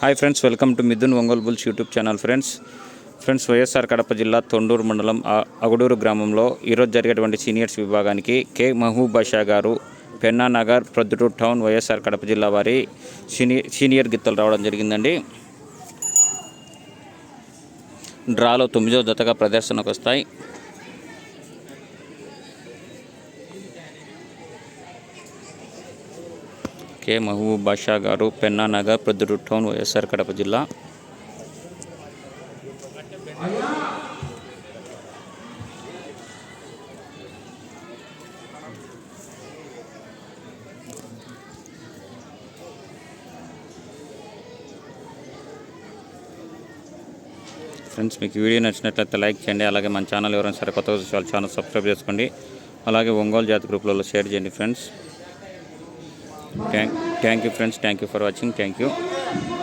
Hi friends welcome to Mithun Ongole bulls YouTube channel friends. Friends YSR Kadapa జిల్లా తొండూరు మండలం అగుడూరు గ్రామంలో ఈరోజు జరిగేటువంటి సీనియర్స్ విభాగానికి K Mahaboob Basha garu Penna Nagar Proddatur town YSR Kadapa జిల్లా వారి సీనియర్ సీనియర్ గిత్తలు రావడం జరిగిందండి. డ్రాలో తొమ్మిదో జతగా ప్రదర్శనకు వస్తాయి. కె మహబూబ్ బాషా గారు పెన్నా నగర్ ప్రొద్దుటూరు టౌన్ వైఎస్ఆర్ కడప జిల్లా. ఫ్రెండ్స్ మీకు వీడియో నచ్చినట్లయితే లైక్ చేయండి. అలాగే మన ఛానల్ ఎవరైనా సరే కొత్తగా చూసే ఛానల్ సబ్స్క్రైబ్ చేసుకోండి. అలాగే ఒంగోలు జాతి గ్రూప్లలో షేర్ చేయండి friends. thank, you friends. Thank you for watching. Thank you.